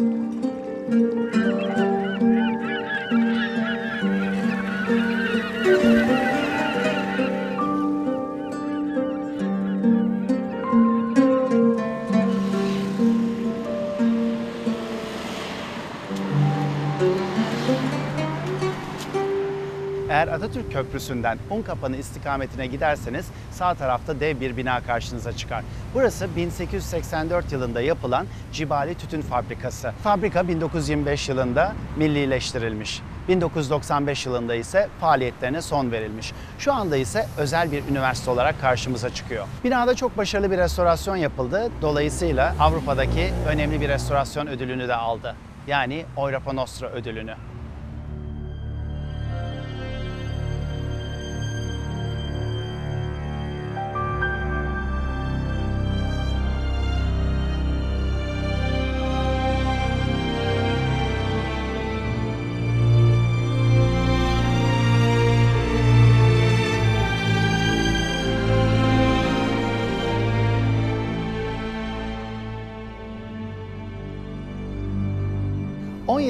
thank you Atatürk Köprüsü'nden Unkapanı istikametine giderseniz sağ tarafta dev bir bina karşınıza çıkar. Burası 1884 yılında yapılan Cibali Tütün Fabrikası. Fabrika 1925 yılında millileştirilmiş. 1995 yılında ise faaliyetlerine son verilmiş. Şu anda ise özel bir üniversite olarak karşımıza çıkıyor. Binada çok başarılı bir restorasyon yapıldı. Dolayısıyla Avrupa'daki önemli bir restorasyon ödülünü de aldı. Yani Europa Nostra ödülünü.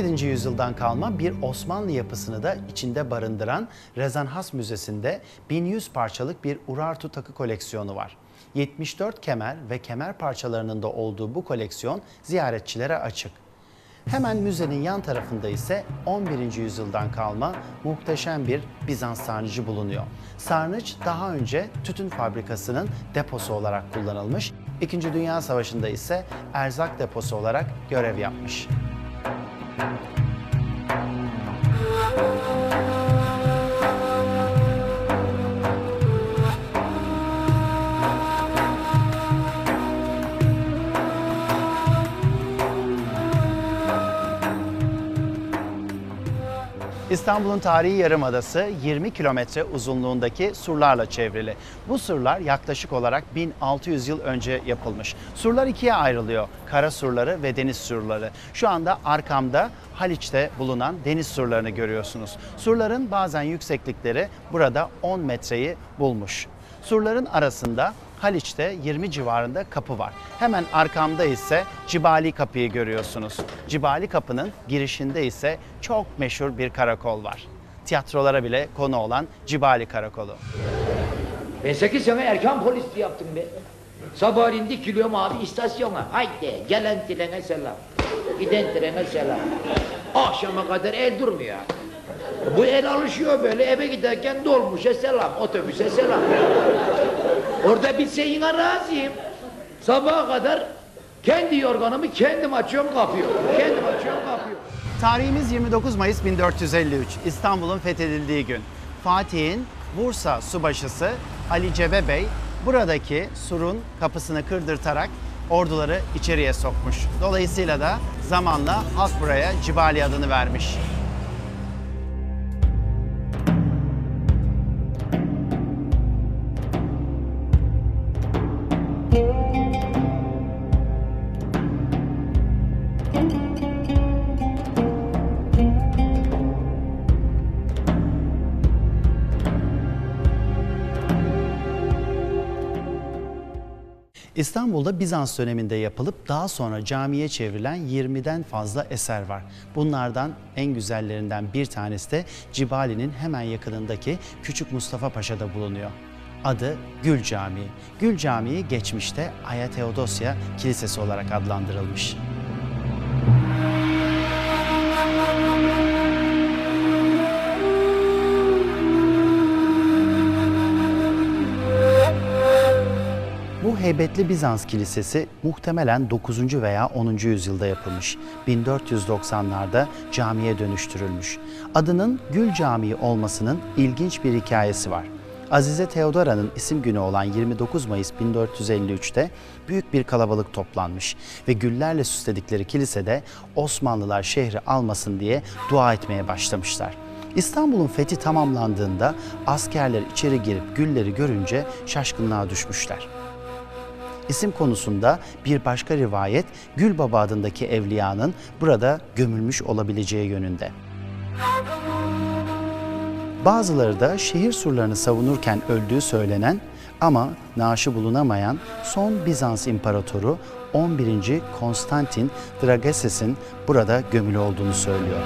...17. yüzyıldan kalma bir Osmanlı yapısını da içinde barındıran Rezanhas Müzesi'nde 1100 parçalık bir Urartu takı koleksiyonu var. 74 kemer ve kemer parçalarının da olduğu bu koleksiyon ziyaretçilere açık. Hemen müzenin yan tarafında ise 11. yüzyıldan kalma muhteşem bir Bizans sarnıcı bulunuyor. Sarnıç daha önce tütün fabrikasının deposu olarak kullanılmış. İkinci Dünya Savaşı'nda ise erzak deposu olarak görev yapmış. Bye. İstanbul'un tarihi yarımadası 20 kilometre uzunluğundaki surlarla çevrili. Bu surlar yaklaşık olarak 1600 yıl önce yapılmış. Surlar ikiye ayrılıyor. Kara surları ve deniz surları. Şu anda arkamda Haliç'te bulunan deniz surlarını görüyorsunuz. Surların bazen yükseklikleri burada 10 metreyi bulmuş. Surların arasında Haliç'te 20 civarında kapı var. Hemen arkamda ise Cibali Kapı'yı görüyorsunuz. Cibali Kapı'nın girişinde ise çok meşhur bir karakol var. Tiyatrolara bile konu olan Cibali Karakolu. Ben 8 sene erken polisliği yaptım be. Sabahleyin dikiliyorum abi istasyona. Haydi gelen trene selam. Giden trene selam. Akşama kadar el durmuyor. Bu el alışıyor böyle eve giderken dolmuşa selam, otobüse selam. Orada bitse yine razıyım. Sabaha kadar kendi yorganımı kendim açıyorum kapıyorum. Kendim açıyorum kapıyorum. Tarihimiz 29 Mayıs 1453. İstanbul'un fethedildiği gün. Fatih'in Bursa subaşısı Ali Cebe Bey buradaki surun kapısını kırdırtarak orduları içeriye sokmuş. Dolayısıyla da zamanla halk buraya Cibali adını vermiş. İstanbul'da Bizans döneminde yapılıp daha sonra camiye çevrilen 20'den fazla eser var. Bunlardan en güzellerinden bir tanesi de Cibali'nin hemen yakınındaki Küçük Mustafa Paşa'da bulunuyor. Adı Gül Camii. Gül Camii geçmişte Aya Teodosya Kilisesi olarak adlandırılmış. Bu heybetli Bizans kilisesi muhtemelen 9. veya 10. yüzyılda yapılmış. 1490'larda camiye dönüştürülmüş. Adının Gül Camii olmasının ilginç bir hikayesi var. Azize Teodora'nın isim günü olan 29 Mayıs 1453'te büyük bir kalabalık toplanmış ve güllerle süsledikleri kilisede Osmanlılar şehri almasın diye dua etmeye başlamışlar. İstanbul'un fethi tamamlandığında askerler içeri girip gülleri görünce şaşkınlığa düşmüşler. İsim konusunda bir başka rivayet Gülbaba adındaki evliyanın burada gömülmüş olabileceği yönünde. Bazıları da şehir surlarını savunurken öldüğü söylenen ama naaşı bulunamayan son Bizans imparatoru 11. Konstantin Drageses'in burada gömülü olduğunu söylüyor.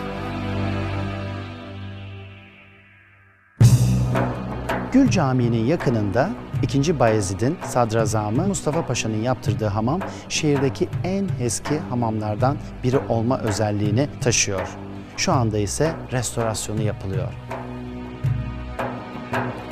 Gül Camii'nin yakınında 2. Bayezid'in sadrazamı Mustafa Paşa'nın yaptırdığı hamam şehirdeki en eski hamamlardan biri olma özelliğini taşıyor. Şu anda ise restorasyonu yapılıyor. Fener'in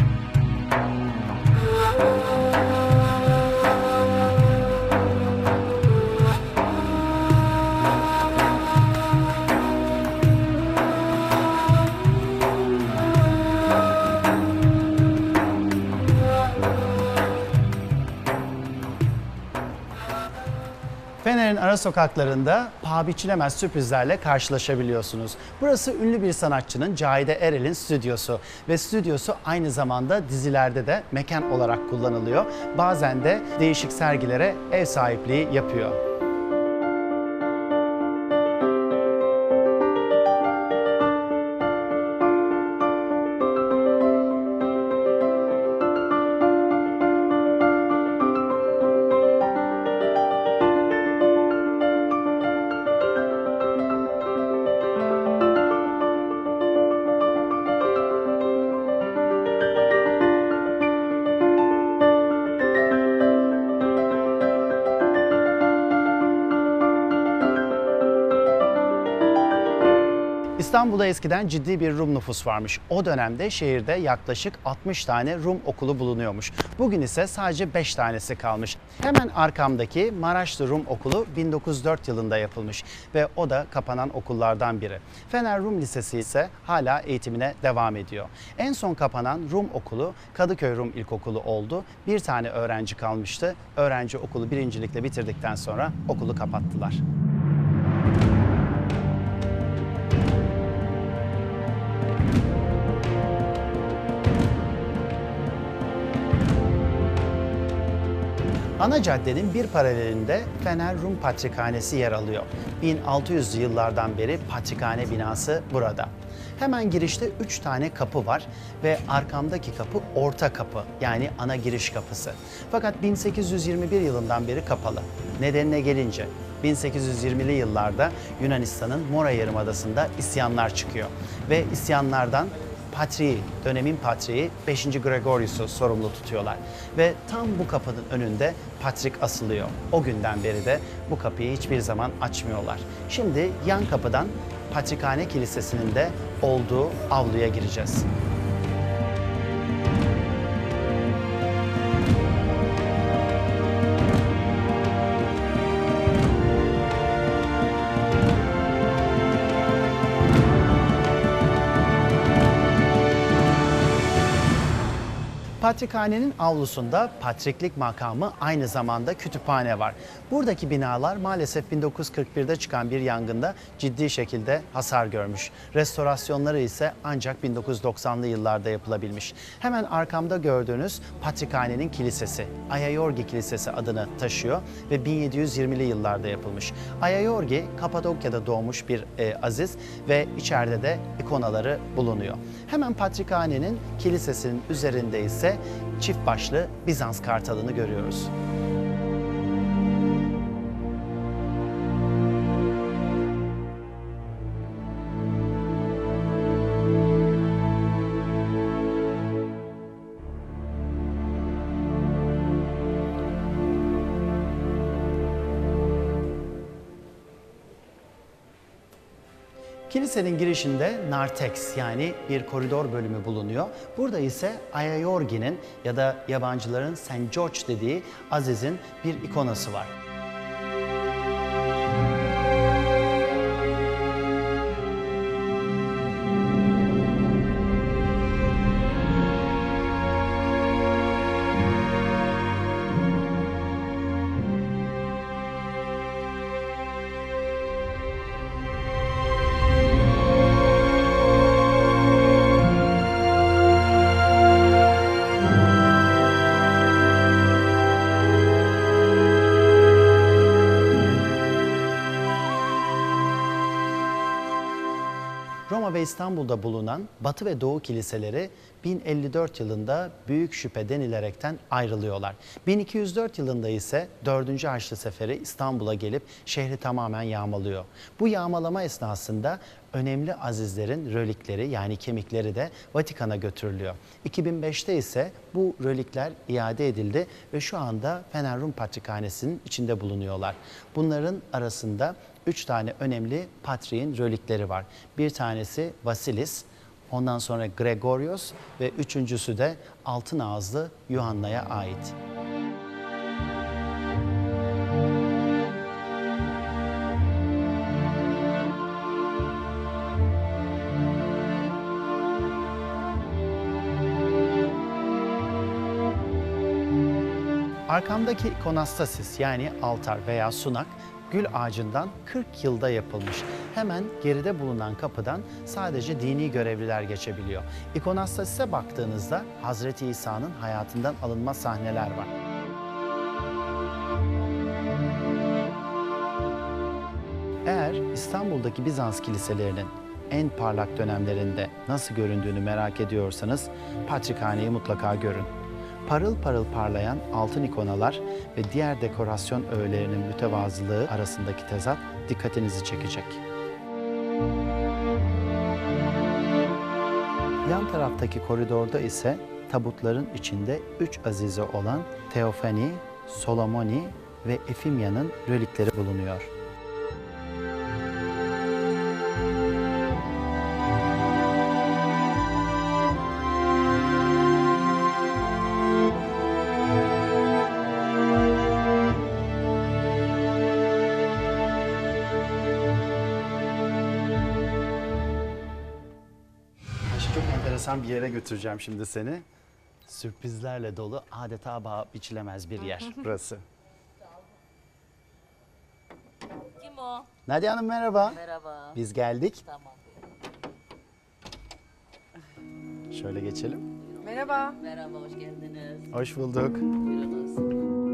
ara sokaklarında paha biçilemez sürprizlerle karşılaşabiliyorsunuz. Burası ünlü bir sanatçının Cahide Erel'in stüdyosu ve stüdyosu aynı zamanda dizilerde de mekan olarak kullanılıyor. Bazen de değişik sergilere ev sahipliği yapıyor. İstanbul'da eskiden ciddi bir Rum nüfus varmış. O dönemde şehirde yaklaşık 60 tane Rum okulu bulunuyormuş. Bugün ise sadece 5 tanesi kalmış. Hemen arkamdaki Maraşlı Rum Okulu 1904 yılında yapılmış ve o da kapanan okullardan biri. Fener Rum Lisesi ise hala eğitimine devam ediyor. En son kapanan Rum Okulu Kadıköy Rum İlkokulu oldu. Bir tane öğrenci kalmıştı. Öğrenci okulu birincilikle bitirdikten sonra okulu kapattılar. Ana caddenin bir paralelinde Fener Rum Patrikhanesi yer alıyor. 1600'lü yıllardan beri patrikhane binası burada. Hemen girişte 3 tane kapı var ve arkamdaki kapı orta kapı yani ana giriş kapısı. Fakat 1821 yılından beri kapalı. Nedenine gelince 1820'li yıllarda Yunanistan'ın Mora Yarımadası'nda isyanlar çıkıyor ve isyanlardan Patriği, dönemin patriği 5. Gregorius'u sorumlu tutuyorlar. Ve tam bu kapının önünde Patrik asılıyor. O günden beri de bu kapıyı hiçbir zaman açmıyorlar. Şimdi yan kapıdan Patrikhane Kilisesi'nin de olduğu avluya gireceğiz. Patrikhanenin avlusunda patriklik makamı aynı zamanda kütüphane var. Buradaki binalar maalesef 1941'de çıkan bir yangında ciddi şekilde hasar görmüş. Restorasyonları ise ancak 1990'lı yıllarda yapılabilmiş. Hemen arkamda gördüğünüz Patrikhanenin kilisesi, Ayayorgi Kilisesi adını taşıyor ve 1720'li yıllarda yapılmış. Ayayorgi Kapadokya'da doğmuş bir e, aziz ve içeride de ikonaları bulunuyor. Hemen Patrikhanenin kilisesinin üzerinde ise çift başlı Bizans kartalını görüyoruz. Kilisenin girişinde narthex yani bir koridor bölümü bulunuyor. Burada ise Ayayorgi'nin ya da yabancıların St. George dediği Aziz'in bir ikonası var. Ve İstanbul'da bulunan Batı ve Doğu kiliseleri 1054 yılında büyük şüphe denilerekten ayrılıyorlar. 1204 yılında ise 4. Haçlı Seferi İstanbul'a gelip şehri tamamen yağmalıyor. Bu yağmalama esnasında önemli azizlerin rölikleri yani kemikleri de Vatikan'a götürülüyor. 2005'te ise bu rölikler iade edildi ve şu anda Fener Rum Patrikhanesi'nin içinde bulunuyorlar. Bunların arasında üç tane önemli patriğin rölikleri var. Bir tanesi Vasilis, ondan sonra Gregorios ve üçüncüsü de altın ağızlı Yuhanna'ya ait. Arkamdaki ikonastasis yani altar veya sunak gül ağacından 40 yılda yapılmış. Hemen geride bulunan kapıdan sadece dini görevliler geçebiliyor. İkonastasise baktığınızda Hazreti İsa'nın hayatından alınma sahneler var. Eğer İstanbul'daki Bizans kiliselerinin en parlak dönemlerinde nasıl göründüğünü merak ediyorsanız Patrikhane'yi mutlaka görün. Parıl parıl parlayan altın ikonalar ve diğer dekorasyon öğelerinin mütevazılığı arasındaki tezat dikkatinizi çekecek. Yan taraftaki koridorda ise tabutların içinde üç azize olan Teofani, Solomoni ve Efimya'nın relikleri bulunuyor. Enteresan bir yere götüreceğim şimdi seni. Sürprizlerle dolu adeta bağ biçilemez bir yer burası. Kim o? Nadia Hanım merhaba. Merhaba. Biz geldik. Tamam. Şöyle geçelim. Merhaba. Merhaba, hoş geldiniz. Hoş bulduk. Buyurunuz.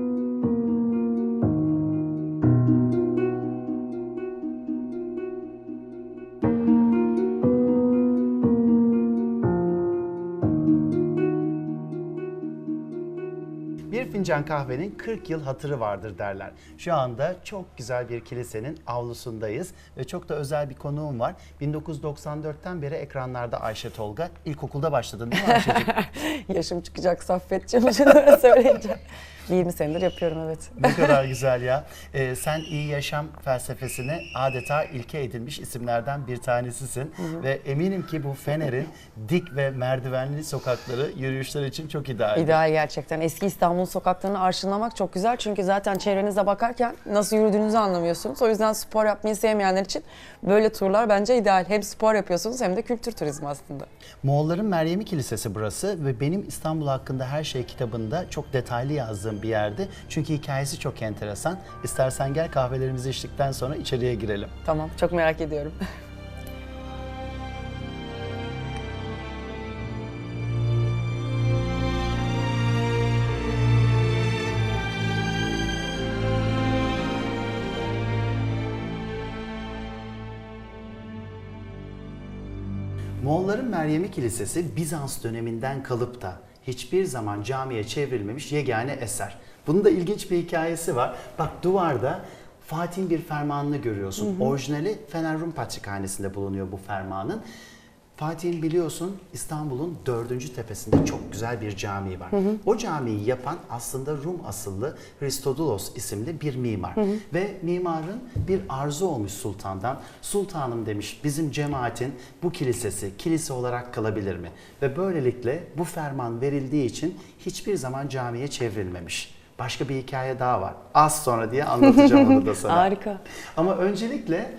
Bir fincan kahvenin 40 yıl hatırı vardır derler. Şu anda çok güzel bir kilisenin avlusundayız ve çok da özel bir konuğum var. 1994'ten beri ekranlarda Ayşe Tolga. İlkokulda başladın değil mi Ayşe'cim? Yaşım çıkacak Saffetciğim. Şunları söyleyince. 20 senedir yapıyorum evet. ne kadar güzel ya. Ee, sen iyi yaşam felsefesine adeta ilke edilmiş isimlerden bir tanesisin. Ve eminim ki bu Fener'in dik ve merdivenli sokakları yürüyüşler için çok ideal. İdeal gerçekten. Eski İstanbul sokaklarını arşınlamak çok güzel. Çünkü zaten çevrenize bakarken nasıl yürüdüğünüzü anlamıyorsunuz. O yüzden spor yapmayı sevmeyenler için böyle turlar bence ideal. Hem spor yapıyorsunuz hem de kültür turizmi aslında. Moğolların Meryemi Kilisesi burası ve benim İstanbul hakkında her şey kitabında çok detaylı yazdığım bir yerdi. Çünkü hikayesi çok enteresan. İstersen gel kahvelerimizi içtikten sonra içeriye girelim. Tamam çok merak ediyorum. Moğolların Meryemi Kilisesi Bizans döneminden kalıp da hiçbir zaman camiye çevrilmemiş yegane eser. Bunun da ilginç bir hikayesi var. Bak duvarda Fatih'in bir fermanını görüyorsun. Orijinali Fener Rum Patrikhanesi'nde bulunuyor bu fermanın. Fatih'in biliyorsun İstanbul'un dördüncü tepesinde çok güzel bir camii var. O camiyi yapan aslında Rum asıllı Hristodulos isimli bir mimar. Ve mimarın bir arzu olmuş sultandan. Sultanım demiş bizim cemaatin bu kilisesi kilise olarak kalabilir mi? Ve böylelikle bu ferman verildiği için hiçbir zaman camiye çevrilmemiş. Başka bir hikaye daha var. Az sonra diye anlatacağım onu da sana. Harika. Ama öncelikle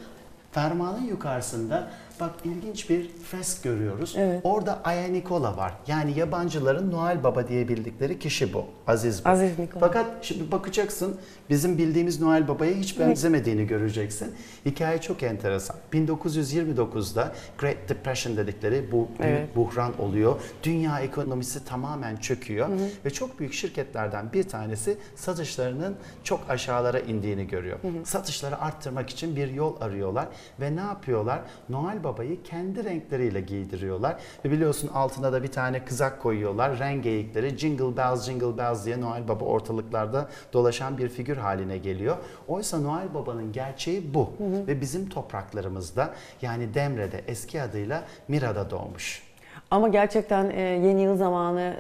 fermanın yukarısında bak ilginç bir fresk görüyoruz. Evet. Orada Aya Nikola var. Yani yabancıların Noel Baba diye bildikleri kişi bu. Aziz bu. Aziz Nikola. Fakat şimdi bakacaksın bizim bildiğimiz Noel Baba'ya hiç benzemediğini göreceksin. Hikaye çok enteresan. 1929'da Great Depression dedikleri bu büyük Evet. buhran oluyor. Dünya ekonomisi tamamen çöküyor ve çok büyük şirketlerden bir tanesi satışlarının çok aşağılara indiğini görüyor. Satışları arttırmak için bir yol arıyorlar ve ne yapıyorlar? Noel Baba'yı kendi renkleriyle giydiriyorlar. Ve biliyorsun altına da bir tane kızak koyuyorlar. Renk geyikleri Jingle Bells Jingle Bells diye Noel Baba ortalıklarda dolaşan bir figür haline geliyor. Oysa Noel Baba'nın gerçeği bu. Ve bizim topraklarımızda yani Demre'de eski adıyla Mira'da doğmuş. Ama gerçekten e, yeni yıl zamanı,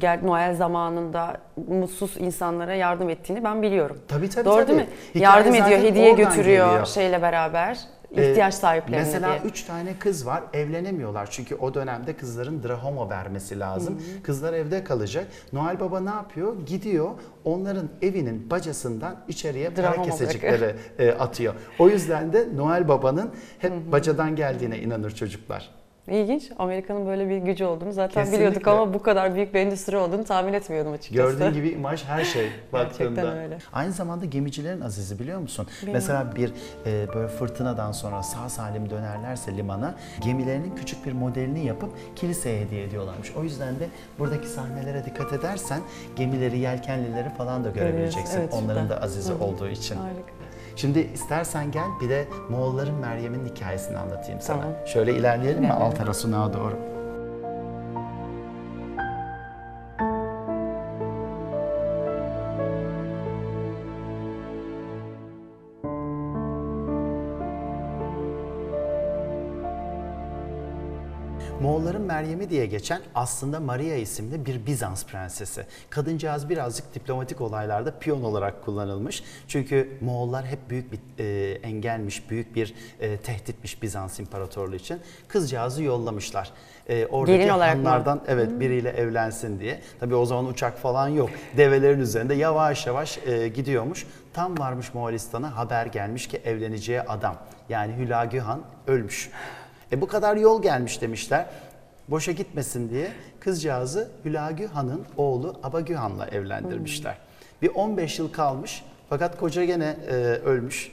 e, Noel zamanında mutsuz insanlara yardım ettiğini ben biliyorum. Tabii tabii Doğru tabii. değil mi? Hikaye yardım ediyor, hediye götürüyor geliyor. şeyle beraber. Ee, ihtiyaç sahiplerine Mesela diye. üç tane kız var evlenemiyorlar çünkü o dönemde kızların drahoma vermesi lazım. Kızlar evde kalacak. Noel Baba ne yapıyor? Gidiyor onların evinin bacasından içeriye para Drahoma kesecikleri e, atıyor. O yüzden de Noel Baba'nın hep bacadan geldiğine inanır çocuklar. İlginç. Amerika'nın böyle bir gücü olduğunu zaten Kesinlikle. biliyorduk ama bu kadar büyük bir endüstri olduğunu tahmin etmiyordum açıkçası. Gördüğün gibi imaj her şey baktığında. Gerçekten öyle. Aynı zamanda gemicilerin azizi biliyor musun? Mesela bir e, böyle fırtınadan sonra sağ salim dönerlerse limana gemilerinin küçük bir modelini yapıp kiliseye hediye ediyorlarmış. O yüzden de buradaki sahnelere dikkat edersen gemileri, yelkenlileri falan da görebileceksin. evet, Onların süper. da azizi hı. olduğu için. Harika. Şimdi istersen gel bir de Moğolların Meryem'in hikayesini anlatayım sana. Tamam. Şöyle ilerleyelim mi İlerleyelim. Altara Sunağa doğru? Meryem'i diye geçen aslında Maria isimli bir Bizans prensesi. Kadıncağız birazcık diplomatik olaylarda piyon olarak kullanılmış. Çünkü Moğollar hep büyük bir e, engelmiş, büyük bir e, tehditmiş Bizans İmparatorluğu için. Kızcağızı yollamışlar. E, oradaki Gelin olarak mı? hanlardan evet biriyle evlensin diye. Tabii o zaman uçak falan yok. Develerin üzerinde yavaş yavaş e, gidiyormuş. Tam varmış Moğolistan'a haber gelmiş ki evleneceği adam yani Hülagü Han ölmüş. E bu kadar yol gelmiş demişler. Boşa gitmesin diye kızcağızı Hülagü Han'ın oğlu Abagü Han'la evlendirmişler. Bir 15 yıl kalmış fakat koca gene e, ölmüş.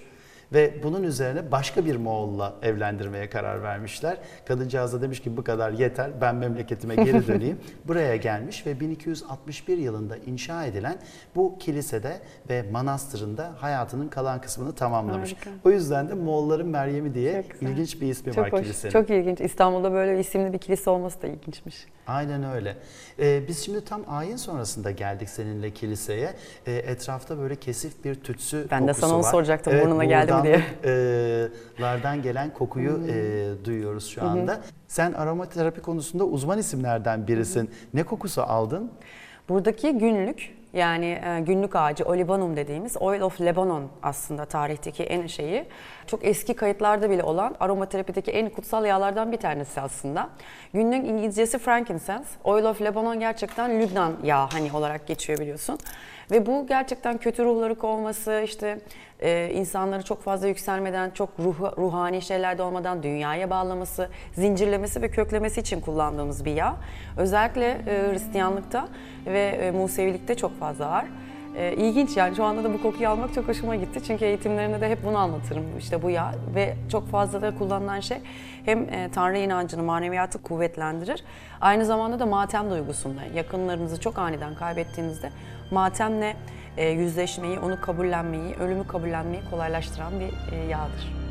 Ve bunun üzerine başka bir Moğol'la evlendirmeye karar vermişler. Kadıncağız da demiş ki bu kadar yeter ben memleketime geri döneyim. Buraya gelmiş ve 1261 yılında inşa edilen bu kilisede ve manastırında hayatının kalan kısmını tamamlamış. Harika. O yüzden de Moğolların Meryem'i diye ilginç bir ismi Çok var hoş, kilisenin. çok ilginç. İstanbul'da böyle isimli bir kilise olması da ilginçmiş. Aynen öyle. Ee, biz şimdi tam ayin sonrasında geldik seninle kiliseye. Ee, etrafta böyle kesif bir tütsü Ben de kokusu sana onu var. soracaktım, burnuna geldi mi diye. Hmm. buğurdanlık, e, lardan gelen kokuyu e, duyuyoruz şu anda. Sen aromaterapi konusunda uzman isimlerden birisin. Ne kokusu aldın? Buradaki günlük yani e, günlük ağacı olibanum dediğimiz oil of Lebanon aslında tarihteki en şeyi. Çok eski kayıtlarda bile olan aromaterapideki en kutsal yağlardan bir tanesi aslında. Günlük İngilizcesi frankincense. Oil of Lebanon gerçekten Lübnan yağı hani olarak geçiyor biliyorsun. Ve bu gerçekten kötü ruhları kovması, işte e, insanları çok fazla yükselmeden, çok ruh, ruhani şeylerde olmadan dünyaya bağlaması, zincirlemesi ve köklemesi için kullandığımız bir yağ. Özellikle e, Hristiyanlıkta ve e, Musevilikte çok fazla var. E, ilginç yani şu anda da bu kokuyu almak çok hoşuma gitti. Çünkü eğitimlerimde de hep bunu anlatırım işte bu yağ ve çok fazla da kullanılan şey hem e, Tanrı inancını, maneviyatı kuvvetlendirir. Aynı zamanda da matem duygusunda yakınlarınızı çok aniden kaybettiğinizde matemle e, yüzleşmeyi, onu kabullenmeyi, ölümü kabullenmeyi kolaylaştıran bir e, yağdır.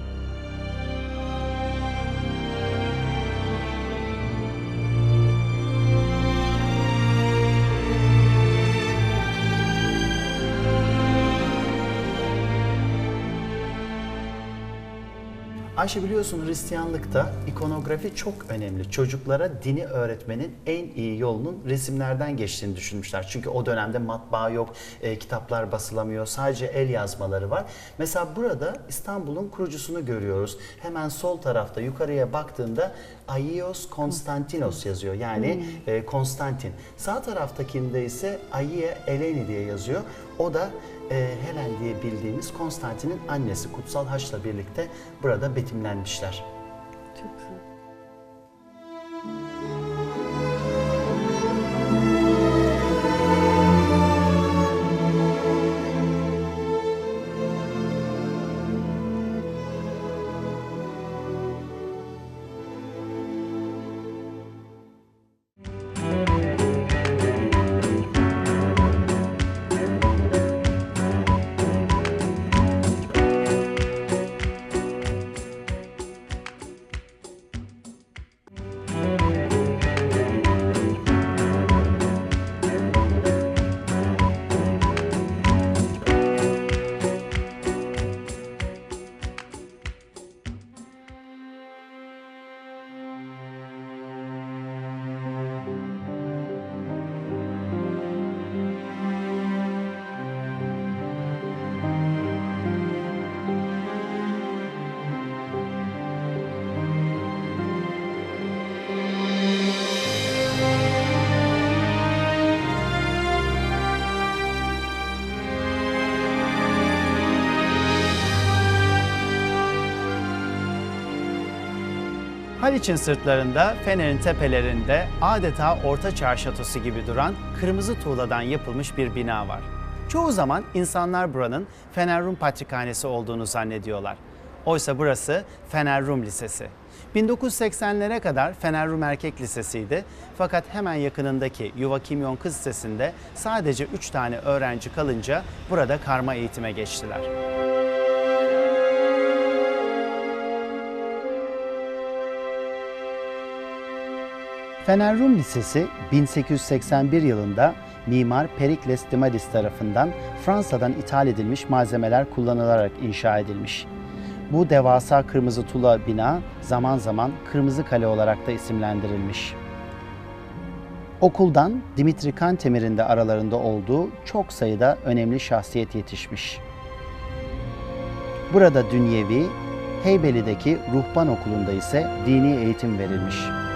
Ayşe biliyorsun Hristiyanlıkta ikonografi çok önemli. Çocuklara dini öğretmenin en iyi yolunun resimlerden geçtiğini düşünmüşler. Çünkü o dönemde matbaa yok, e, kitaplar basılamıyor, sadece el yazmaları var. Mesela burada İstanbul'un kurucusunu görüyoruz. Hemen sol tarafta yukarıya baktığında Aios Konstantinos yazıyor. Yani e, Konstantin. Sağ taraftakinde ise Aie Eleni diye yazıyor. O da e, Helen diye bildiğimiz Konstantin'in annesi Kutsal Haç'la birlikte burada betimlenmişler. Çok güzel. Haliç'in sırtlarında, Fener'in tepelerinde adeta Orta Çağ şatosu gibi duran kırmızı tuğladan yapılmış bir bina var. Çoğu zaman insanlar buranın Fener Rum Patrikhanesi olduğunu zannediyorlar. Oysa burası Fener Rum Lisesi. 1980'lere kadar Fener Rum Erkek Lisesi'ydi. Fakat hemen yakınındaki Yuva Kimyon Kız Lisesi'nde sadece 3 tane öğrenci kalınca burada karma eğitime geçtiler. Fener Rum Lisesi 1881 yılında mimar Perikles Dimadis tarafından Fransa'dan ithal edilmiş malzemeler kullanılarak inşa edilmiş. Bu devasa kırmızı tuğla bina zaman zaman Kırmızı Kale olarak da isimlendirilmiş. Okuldan Dimitri Kantemir'in de aralarında olduğu çok sayıda önemli şahsiyet yetişmiş. Burada dünyevi, Heybeli'deki ruhban okulunda ise dini eğitim verilmiş.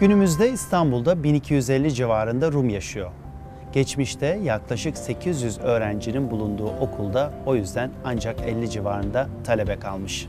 Günümüzde İstanbul'da 1250 civarında Rum yaşıyor. Geçmişte yaklaşık 800 öğrencinin bulunduğu okulda o yüzden ancak 50 civarında talebe kalmış.